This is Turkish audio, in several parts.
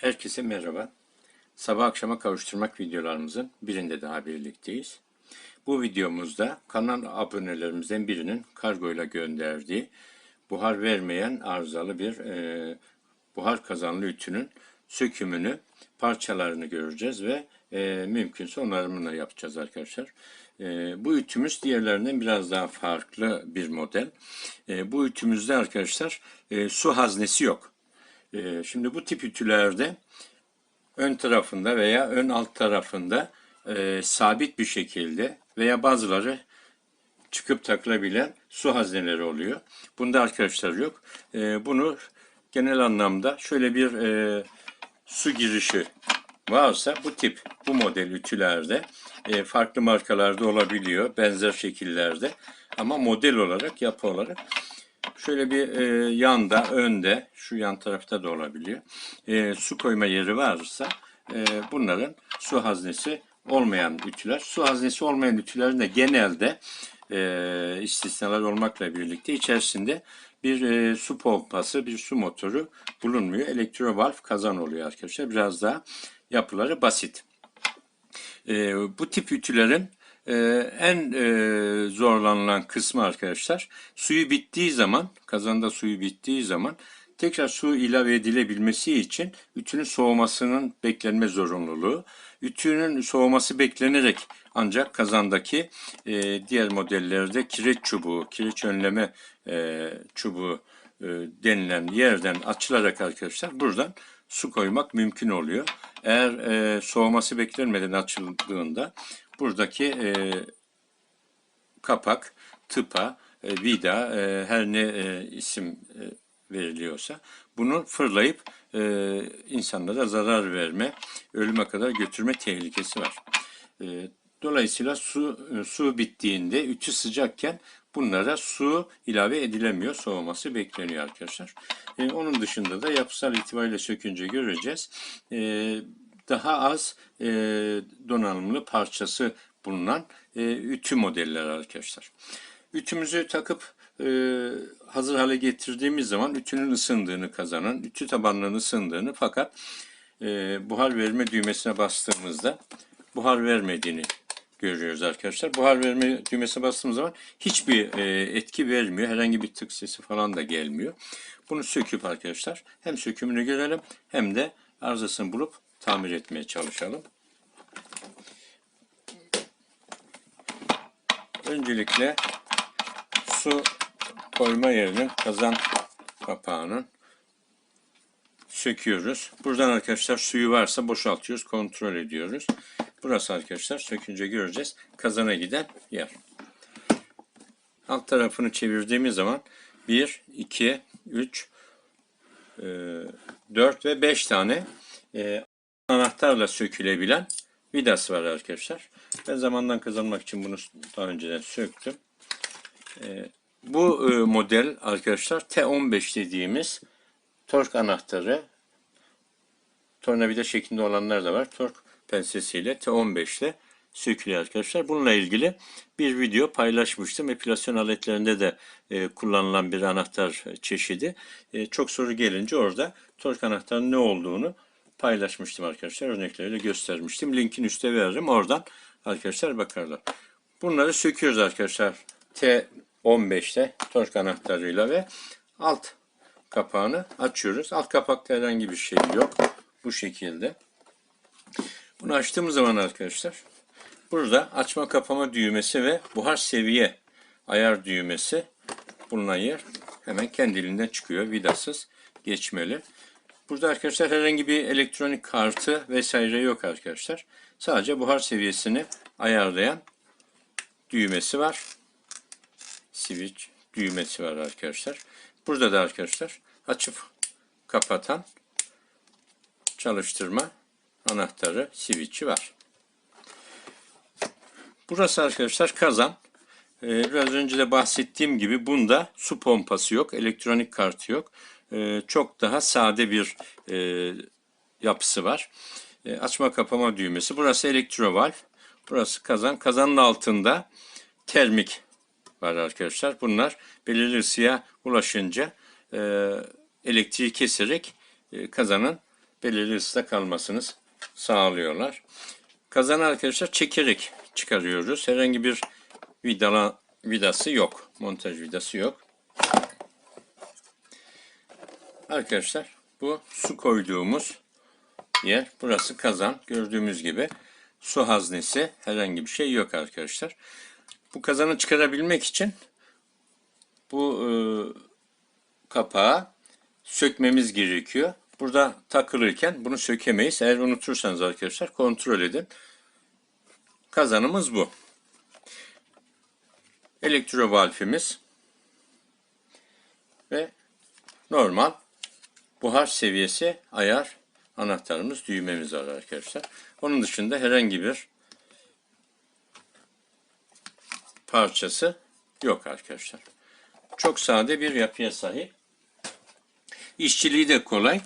Herkese merhaba. Sabah akşama kavuşturmak videolarımızın birinde daha birlikteyiz. Bu videomuzda kanal abonelerimizden birinin kargoyla gönderdiği buhar vermeyen arızalı bir e, buhar kazanlı ütünün sökümünü, parçalarını göreceğiz ve e, mümkünse onarımını yapacağız arkadaşlar. E, bu ütümüz diğerlerinden biraz daha farklı bir model. E, bu ütümüzde arkadaşlar e, su haznesi yok. E, şimdi bu tip ütülerde ön tarafında veya ön alt tarafında e, sabit bir şekilde veya bazıları çıkıp takılabilen su hazneleri oluyor. Bunda arkadaşlar yok. E, bunu genel anlamda şöyle bir e, su girişi varsa bu tip bu model ütülerde e, farklı markalarda olabiliyor. Benzer şekillerde ama model olarak yapı olarak Şöyle bir e, yanda, önde, şu yan tarafta da olabiliyor. E, su koyma yeri varsa e, bunların su haznesi olmayan ütüler. Su haznesi olmayan ütülerin de genelde e, istisnalar olmakla birlikte içerisinde bir e, su pompası, bir su motoru bulunmuyor. Elektrovalf kazan oluyor arkadaşlar. Biraz daha yapıları basit. E, bu tip ütülerin e, en e, zorlanılan kısmı arkadaşlar suyu bittiği zaman kazanda suyu bittiği zaman tekrar su ilave edilebilmesi için ütünün soğumasının beklenme zorunluluğu. Ütünün soğuması beklenerek ancak kazandaki e, diğer modellerde kireç çubuğu, kireç önleme e, çubuğu e, denilen yerden açılarak arkadaşlar buradan su koymak mümkün oluyor. Eğer e, soğuması beklenmeden açıldığında buradaki e, kapak, tıpa, e, vida, e, her ne e, isim e, veriliyorsa bunu fırlayıp e, insanlara zarar verme, ölüme kadar götürme tehlikesi var. E, dolayısıyla su e, su bittiğinde ütü sıcakken bunlara su ilave edilemiyor. Soğuması bekleniyor arkadaşlar. E, onun dışında da yapısal itibariyle sökünce göreceğiz. E, daha az e, donanımlı parçası bulunan e, ütü modeller arkadaşlar. Ütümüzü takıp e, hazır hale getirdiğimiz zaman ütünün ısındığını kazanan, ütü tabanının ısındığını fakat e, buhar verme düğmesine bastığımızda buhar vermediğini görüyoruz arkadaşlar. Buhar verme düğmesine bastığımız zaman hiçbir e, etki vermiyor. Herhangi bir tık sesi falan da gelmiyor. Bunu söküp arkadaşlar hem sökümünü görelim hem de arızasını bulup tamir etmeye çalışalım. Öncelikle su koyma yerinin kazan kapağının söküyoruz. Buradan arkadaşlar suyu varsa boşaltıyoruz, kontrol ediyoruz. Burası arkadaşlar sökünce göreceğiz. Kazana giden yer. Alt tarafını çevirdiğimiz zaman 1, 2, 3, 4 ve 5 tane e, anahtarla sökülebilen vidası var arkadaşlar. Ben zamandan kazanmak için bunu daha önceden söktüm. E, bu e, model arkadaşlar T15 dediğimiz tork anahtarı tornavida şeklinde olanlar da var. Tork pensesiyle T15 ile sökülüyor arkadaşlar. Bununla ilgili bir video paylaşmıştım. Epilasyon aletlerinde de e, kullanılan bir anahtar çeşidi. E, çok soru gelince orada tork anahtarının ne olduğunu paylaşmıştım arkadaşlar. Örnekleriyle göstermiştim. Linkin üstte veririm. Oradan arkadaşlar bakarlar. Bunları söküyoruz arkadaşlar. T15'te tork anahtarıyla ve alt kapağını açıyoruz. Alt kapakta herhangi bir şey yok. Bu şekilde. Bunu açtığımız zaman arkadaşlar burada açma kapama düğmesi ve buhar seviye ayar düğmesi bulunan yer hemen kendiliğinden çıkıyor. Vidasız geçmeli. Burada arkadaşlar herhangi bir elektronik kartı vesaire yok arkadaşlar. Sadece buhar seviyesini ayarlayan düğmesi var. Switch düğmesi var arkadaşlar. Burada da arkadaşlar açıp kapatan çalıştırma anahtarı switch'i var. Burası arkadaşlar kazan. Ee, biraz önce de bahsettiğim gibi bunda su pompası yok, elektronik kartı yok. Ee, çok daha sade bir e, yapısı var. E, açma kapama düğmesi. Burası elektrovalv. Burası kazan. Kazanın altında termik var arkadaşlar. Bunlar belirli ısıya ulaşınca e, elektriği keserek e, kazanın belirli ısıda kalmasını sağlıyorlar. Kazanı arkadaşlar çekerek çıkarıyoruz. Herhangi bir vidala, vidası yok. Montaj vidası yok. Arkadaşlar bu su koyduğumuz yer. Burası kazan. Gördüğümüz gibi su haznesi herhangi bir şey yok arkadaşlar. Bu kazanı çıkarabilmek için bu e, kapağı sökmemiz gerekiyor. Burada takılırken bunu sökemeyiz. Eğer unutursanız arkadaşlar kontrol edin. Kazanımız bu. Elektrovalfimiz ve normal buhar seviyesi ayar anahtarımız, düğmemiz var arkadaşlar. Onun dışında herhangi bir parçası yok arkadaşlar. Çok sade bir yapıya sahip. İşçiliği de kolay.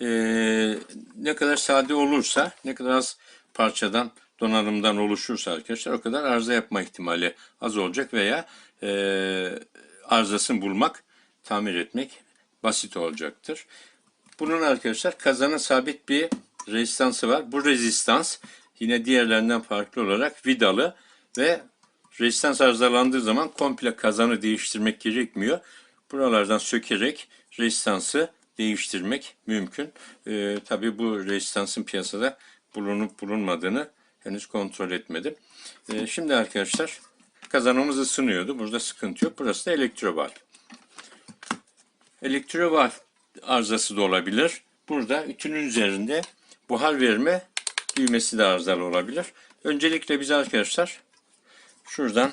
Ee, ne kadar sade olursa, ne kadar az parçadan, donanımdan oluşursa arkadaşlar o kadar arıza yapma ihtimali az olacak veya e, arızasını bulmak, tamir etmek basit olacaktır. Bunun arkadaşlar kazana sabit bir rezistansı var. Bu rezistans yine diğerlerinden farklı olarak vidalı ve rezistans arızalandığı zaman komple kazanı değiştirmek gerekmiyor. Buralardan sökerek rezistansı değiştirmek mümkün. Ee, Tabi bu rezistansın piyasada bulunup bulunmadığını henüz kontrol etmedim. Ee, şimdi arkadaşlar kazanımız ısınıyordu. Burada sıkıntı yok. Burası da elektrovalv. Elektrovalv arızası da olabilir. Burada ütünün üzerinde buhar verme düğmesi de arızalı olabilir. Öncelikle biz arkadaşlar şuradan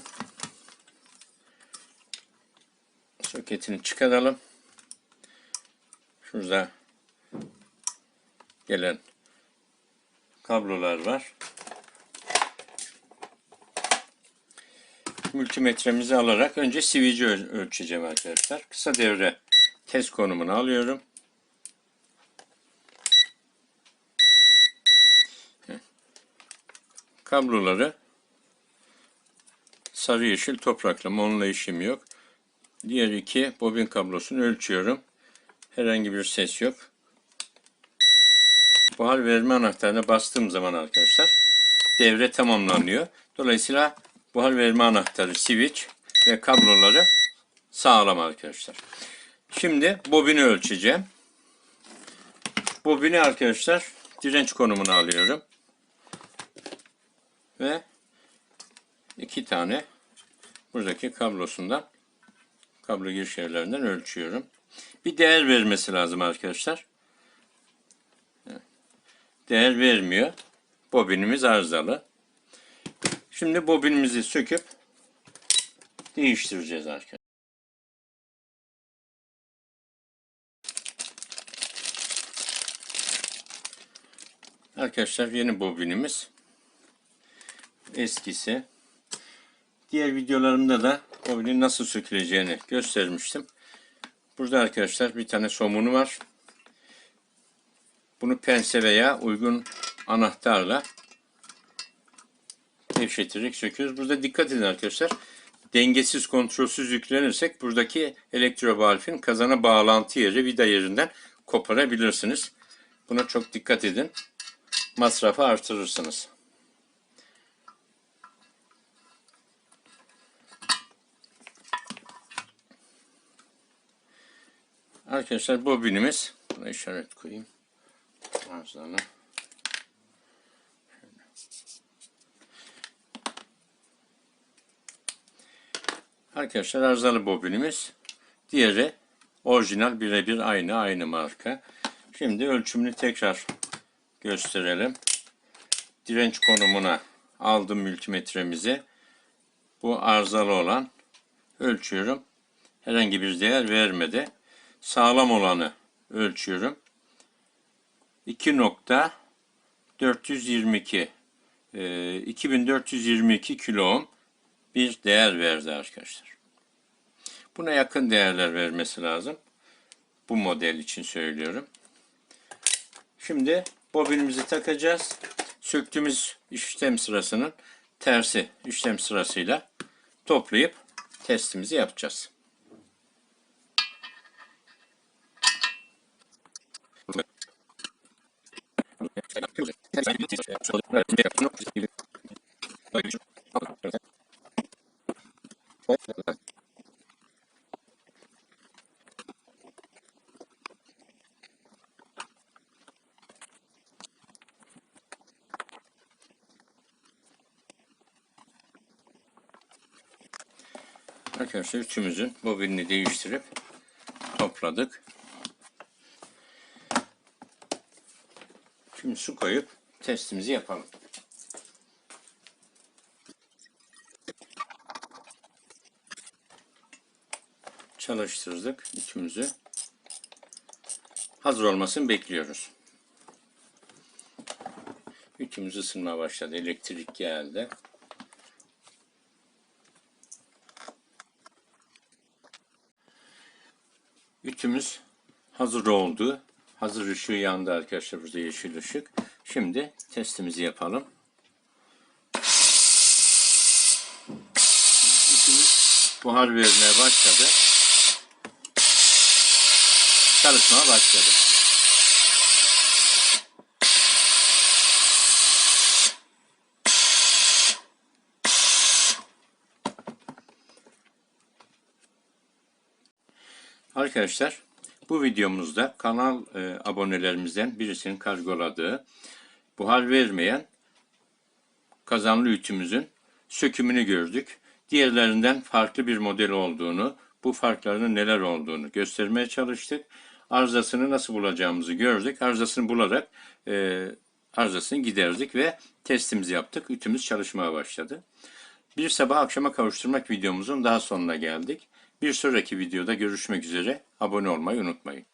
soketini çıkaralım. Şurada gelen kablolar var. Multimetremizi alarak önce sivici öl- ölçeceğim arkadaşlar. Kısa devre test konumunu alıyorum. Kabloları sarı yeşil topraklama onunla işim yok. Diğer iki bobin kablosunu ölçüyorum. Herhangi bir ses yok. Buhar verme anahtarına bastığım zaman arkadaşlar devre tamamlanıyor. Dolayısıyla buhar verme anahtarı, switch ve kabloları sağlam arkadaşlar. Şimdi bobini ölçeceğim. Bobini arkadaşlar direnç konumuna alıyorum. Ve iki tane buradaki kablosundan kablo giriş yerlerinden ölçüyorum. Bir değer vermesi lazım arkadaşlar. Değer vermiyor. Bobinimiz arızalı. Şimdi bobinimizi söküp değiştireceğiz arkadaşlar. Arkadaşlar yeni bobinimiz. Eskisi. Diğer videolarımda da bobinin nasıl söküleceğini göstermiştim. Burada arkadaşlar bir tane somunu var. Bunu pense veya uygun anahtarla gevşeterek söküyoruz. Burada dikkat edin arkadaşlar. Dengesiz, kontrolsüz yüklenirsek buradaki elektrovalfin kazana bağlantı yeri vida yerinden koparabilirsiniz. Buna çok dikkat edin. Masrafı artırırsınız. Arkadaşlar bobinimiz buna işaret koyayım. Arızalı. Arkadaşlar arızalı bobinimiz. Diğeri orijinal birebir aynı aynı marka. Şimdi ölçümünü tekrar gösterelim. Direnç konumuna aldım multimetremizi. Bu arızalı olan ölçüyorum. Herhangi bir değer vermedi. Sağlam olanı ölçüyorum. 2.422 e, 2422 kilo ohm bir değer verdi arkadaşlar. Buna yakın değerler vermesi lazım. Bu model için söylüyorum. Şimdi bobinimizi takacağız. Söktüğümüz işlem sırasının tersi işlem sırasıyla toplayıp testimizi yapacağız. Arkadaşlar üçümüzün bobinini değiştirip topladık. Şimdi su koyup testimizi yapalım. Çalıştırdık üçümüzü. Hazır olmasını bekliyoruz. Ütümüz ısınmaya başladı. Elektrik geldi. Ütümüz hazır oldu. Hazır ışığı yandı arkadaşlar burada yeşil ışık. Şimdi testimizi yapalım. Ütümüz buhar vermeye başladı. Çalışmaya başladı. Arkadaşlar bu videomuzda kanal e, abonelerimizden birisinin kargoladığı buhar vermeyen kazanlı ütümüzün sökümünü gördük. Diğerlerinden farklı bir model olduğunu, bu farklarının neler olduğunu göstermeye çalıştık. Arızasını nasıl bulacağımızı gördük. Arızasını bularak e, arızasını giderdik ve testimizi yaptık. Ütümüz çalışmaya başladı. Bir sabah akşama kavuşturmak videomuzun daha sonuna geldik. Bir sonraki videoda görüşmek üzere. Abone olmayı unutmayın.